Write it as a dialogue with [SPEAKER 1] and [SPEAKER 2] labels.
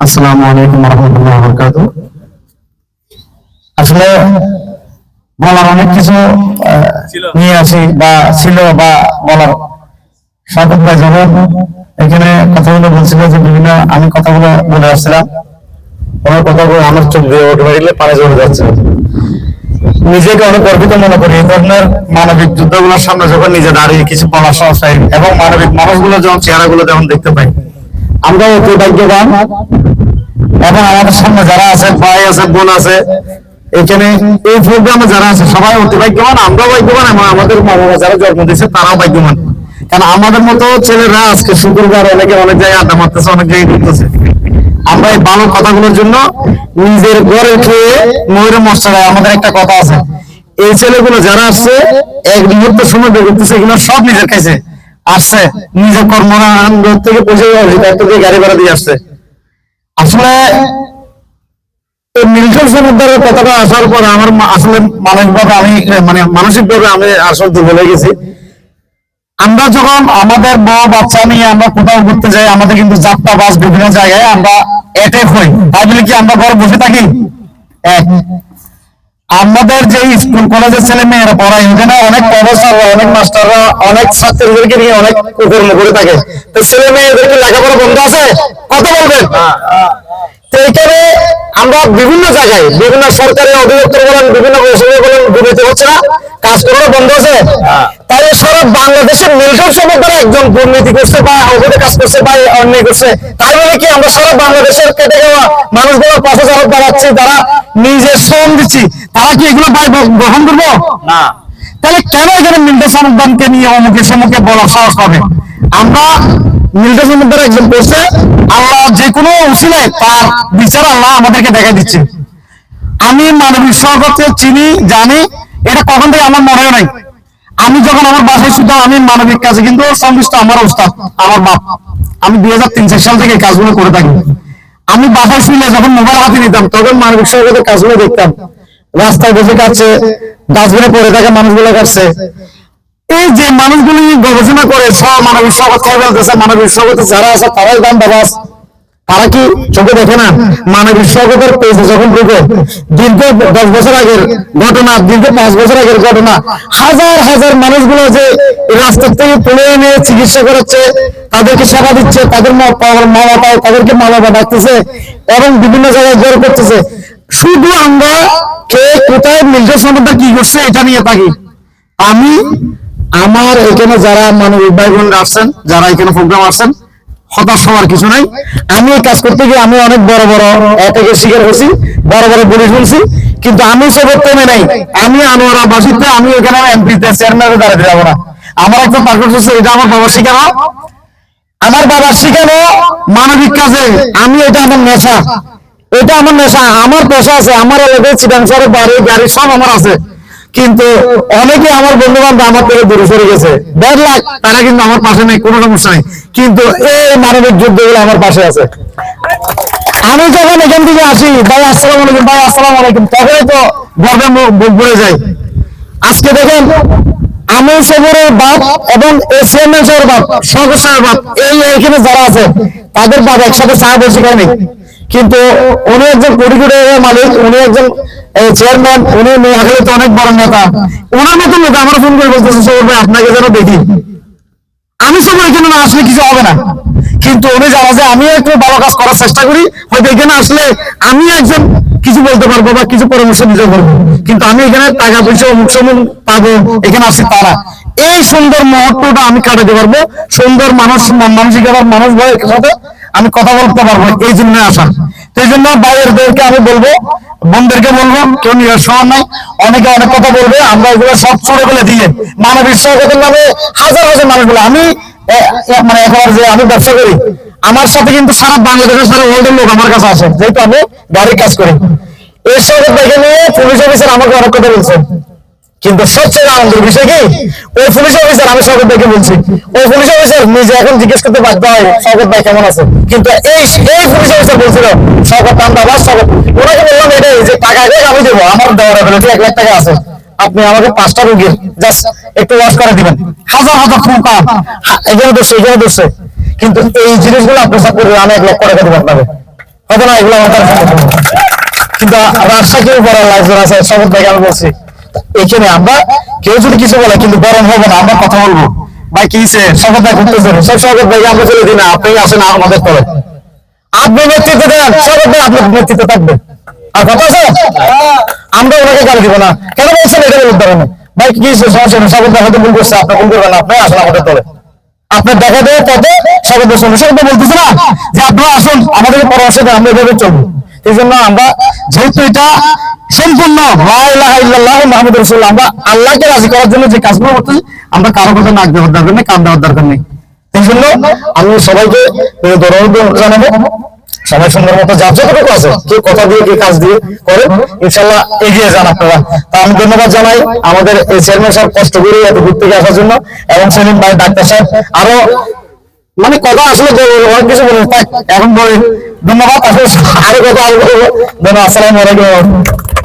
[SPEAKER 1] আসসালামু আলাইকুম রহমতুল্লাহ বরকাত আসলে বলার অনেক কিছু নিয়ে আসি বা ছিল বা বলার। সাধক ভাই যখন এখানে কথাগুলো বলছিল যে বিভিন্ন আমি কথাগুলো বলে আসছিলাম। ওনার কথাগুলো আমার চোখ দিয়ে অটোমেটিকলি পানি জমে যাচ্ছে। নিজেকে অনেক গর্বিত মনে করি এই ধরনের মানবিক যুদ্ধগুলোর সামনে যখন নিজে দাঁড়িয়ে কিছু বলার সাহস এবং মানবিক মানুষগুলো যখন চেহারাগুলো যখন দেখতে পাই আমরা অতি ভাগ্যবান। এবং আমাদের সামনে যারা আছে, ভাই আছে, বোন আছে, এখানে এই প্রোগ্রামে যারা আছে, সবাই অতি ভাগ্যবান, আমরাও ভাগ্যবান, এবং আমাদের মা বাবা যারা জন্ম দিয়েছে, তারাও ভাগ্যবান। কারণ আমাদের মতো ছেলেরা আজকে শুক্রবার অনেকে অনেক জায়গায় আড্ডা মারতেছে, অনেক জায়গায় ঘুরতেছে। আমরা এই ভালো কথাগুলোর জন্য নিজের ঘরে খেয়ে ময়ূরের মশলায় আমাদের একটা কথা আছে। এই ছেলেগুলো যারা আসছে, এক মুহূর্ত সময় বের করতেছে এগুলো সব নিজের কাছে আসছে। নিজের কর্মকাণ্ড থেকে পয়সা গাড়ি ভাড়া দিয়ে আসছে। আসলে মানে মানসিকভাবে আমি আসলে গেছি। আমরা যখন আমাদের বাচ্চা নিয়ে আমরা কোথাও ঘুরতে যাই, আমাদের কিন্তু যাত্রা বাস বিভিন্ন জায়গায় আমরা অ্যাটেক হই। তাই বলে কি, আমরা ঘরে বসে থাকি? আমাদের যে স্কুল কলেজের ছেলে মেয়েরা পড়ায় এখানে অনেক প্রফেসররা অনেক মাস্টাররা অনেক ছাত্রদেরকে নিয়ে অনেক কর্ম করে থাকে। তো ছেলে মেয়েদেরকে লেখাপড়া বন্ধ আছে? কথা বলবেন? আমরা বিভিন্ন জায়গায় বিভিন্ন সরকারি অধিদপ্তর বলেন বিভিন্ন কৌশলী বলেন দুর্নীতি হচ্ছে না কাজ করানো বন্ধ আছে। তাহলে সারা বাংলাদেশের মিল্টন সমুদ্রে একজন দুর্নীতি করছে বা অবৈধ কাজ করছে বা অন্যায় করছে। তাই বলে কি আমরা সারা বাংলাদেশের কেটে যাওয়া মানুষগুলোর পাশে যারা দাঁড়াচ্ছি তারা নিজের শ্রম দিচ্ছি তারা কি এগুলো গ্রহণ করব?
[SPEAKER 2] না।
[SPEAKER 1] তাহলে কেন এখানে মিল্টন সমুদ্রকে নিয়ে অমুকে সমুখে বলার সাহস পাবে? আমরা মিল্টন সমুদ্রের একজন বসে আল্লাহ যে কোনো উসিলায় তার বিচার আল্লাহ আমাদেরকে দেখা দিচ্ছে। আমি মানবিক স্বর্গকে চিনি জানি এটা কখন থেকে আমার মনে নাই। আমি যখন আমার বাসায় শুধু আমি মানবিক কাজে কিন্তু সংশ্লিষ্ট আমার উস্তাদ আমার বাপ আমি দুই হাজার তিন সাল থেকে এই কাজগুলো করে থাকি। আমি বাসায় শুনে যখন মোবাইল হাতে নিতাম, তখন মানবিক স্বর্গের কাজগুলো দেখতাম রাস্তায় বসে কাটছে ডাস্টবিনে পড়ে থাকা মানুষগুলো কাটছে। এই যে মানুষগুলি গবেষণা করে, সব মানবিক সহায়তা মানবিক সহায়তা যারা আছে, তারাই দাম বাবাস তারা কি চোখে দেখে না? মানবিক স্বাগতের পেজে যখন ঢুকে, দীর্ঘ দশ বছর আগের ঘটনা, দীর্ঘ পাঁচ বছর আগের ঘটনা, হাজার হাজার মানুষগুলো যে এই রাস্তা থেকে তুলে এনে চিকিৎসা করাচ্ছে, তাদেরকে সেবা দিচ্ছে, তাদের মা বাবা তাদেরকে মা বাবা ডাকতেছে এবং বিভিন্ন জায়গায় জোর করতেছে। শুধু আমরা কে কোথায় মিল্টন সমুদ্র কি করছে এটা নিয়ে থাকি। আমি, আমার এখানে যারা মানবিক ভাই বোনরা আসছেন, যারা এখানে প্রোগ্রাম আসছেন হতাশ হওয়ার কিছু নাই। আমি এই কাজ করতে গিয়ে আমি অনেক বড় বড় অ্যাটাকের শিকার হয়েছি, বড় বড় পুলিশ বলছি, কিন্তু আমি সবর কমে নাই। আমি আনোয়ারা বাসিতে আমি এখানে এমপিতে চেয়ারম্যানে দাঁড়াতে যাব না। আমার একটা পারফরমেন্স হচ্ছে, এটা আমার বাবার শিখানো আমার বাবার শিখানো মানবিক কাজে। আমি এটা আমার নেশা। এটা আমার নেশা। আমার পেশা আছে, আমার এলাকায় চিটাংসার বাড়ি গাড়ি সব আমার আছে। কিন্তু অনেকে আমার বন্ধু বান্ধব আমার থেকে দূরে সরে গেছে। দেড় লাখ তারা কিন্তু আমার পাশে নেই, কোনো সমস্যা নেই। কিন্তু এই মানবিক যুদ্ধগুলো আমার পাশে আছে। আমি যখন এখান থেকে আসি, ভাই, আসসালাম আলাইকুম, ভাই, আসসালাম আলাইকুম, তখনই তো গর্বে বুক ভরে যায়। আজকে দেখেন আমি সবরের বাপ এবং এসএম এর বাপ সর্বসার বাপ, এই এখানে যারা আছে, তাদের বাপ একসাথে চা বসে খায় কিন্তু উনি একজন কোটি কোটি টাকার মালিক, উনি একজন চেয়ারম্যান উনি নোয়াখালীতে অনেক বড় নেতা। ওনার মতো লোক আমার ফোন করে বলতেছে সবর ভাই, আপনাকে যেন দেখি। আমি সব এখানে না আসলে কিছু হবে না। কিন্তু উনি জানা যে আমিও একটু ভালো কাজ করার চেষ্টা করি, হয়তো এখানে আসলে আমি একজন কিছু বলতে পারব বা কিছু পরামর্শ দিতে পারব। কিন্তু আমি এখানে টাকা পয়সা অমুক সমুক পাবো, এখানে আসি তারা এই সুন্দর মুহূর্তটা আমি কাটাতে পারব। সুন্দর মানুষ, মন মানসিকতার মানুষ ভাইয়ের সাথে আমি কথা বলতে পারব এই জন্য আসা এই জন্য ভাইয়েরদেরকে আমি বলব, বোনদেরকে বলব, কেউ হওয়ার নাই অনেকে অনেক কথা বলবে, আমরা এগুলো সব ছড়ে বলে দিয়ে মানবিক সহগতের নামে হাজার হাজার মানুষগুলো আমি মানে একবার যে আমি ব্যবসা করি, আমার সাথে কিন্তু সারা বাংলাদেশের সারা ওয়ার্ল্ডের লোক আমার কাছে আসে, যেহেতু আমি গাড়ির কাজ করি। এই দেখে নিয়ে পুলিশ অফিসার আমাকে অনেক কথা বলছে। কিন্তু সবচেয়ে আনন্দের বিষয় কি? ওই পুলিশ অফিসার আমি সৌগত ভাইকে বলছি। ওই পুলিশ অফিসার নিজে এখন জিজ্ঞেস করতে বাধ্য হয় সৌগত ভাই কেমন আছে কিন্তু এই এই পুলিশ অফিসার বলছিল বাবা সৌগত ওনাকে বললাম এটাই যে টাকা আমি দেবো, আমার দেওয়ার এক লাখ টাকা আছে। আপনি আমাকে পাঁচটা রুগীর জাস্ট একটু ওয়াশ করে দিবেন। হাজার হাজার ফোন কাম এখানে দোষে এখানে দোষে কিন্তু এই জিনিসগুলো আপনি করবেন আমি এক লক্ষ টাকা দেবো আপনাকে। হয়তো না, এগুলো আমার। কিন্তু রাজশাহী লাইফ আছে শপথ ভাইকে আমি বলছি। এখানে আমরা কেউ যদি কিছু বলে, কিন্তু গরম হব না, আমরা কথা বলব। ভাই, কি হইছে? শপথ ভাই ঘুরতেছে। সব শপথ ভাইকে আমরা চলে দিই আপনি আসেন আমাদের তলে। আপনি নেতৃত্ব দেন শপথ ভাই আপনার নেতৃত্ব থাকবে। আর কথা আছে? আমরা ওনাকে গালি দিব না। কেন বলছেন এটা বলতে পারেন ভাই, কি? সমস্যা নেই ভাই হয়তো ভুল করছে, আপনি ভুল করবেন আপনি আসেন আমাদের তলে। আপনার দেখা দেয় পথে শপথ শুনে শপথ বলতেছে না যে আপনারা আসুন আমাদেরকে পরামর্শ দেন, আমরা এভাবে চলবো। এই জন্য আমরা যেহেতু এটা সম্পূর্ণ লা ইলাহা ইল্লাল্লাহ মুহাম্মদ রাসূলুল্লাহ আমরা আল্লাহকে রাজি করার জন্য যে কাজগুলো করতেছি আমরা কারও কথা নাক দেওয়ার দরকার নেই কান দেওয়ার দরকার নেই। এই জন্য আমি সবাইকে জানাব। সবাই সুন্দর মতো যার যতটুকু আছে কে কথা দিয়ে কে কাজ দিয়ে করে ইনশাল্লাহ এগিয়ে যান আপনারা। তা আমি ধন্যবাদ জানাই আমাদের এই চেয়ারম্যান সাহেব কষ্ট করে এত থেকে আসার জন্য এবং সেলিম ভাই ডাক্তার সাহেব আরও মানে কথা আসলে অনেক কিছু থাক, এখন বলে ধন্যবাদ আসলে আরও কথা আরও বলব ধন্যবাদ আসসালামু আলাইকুম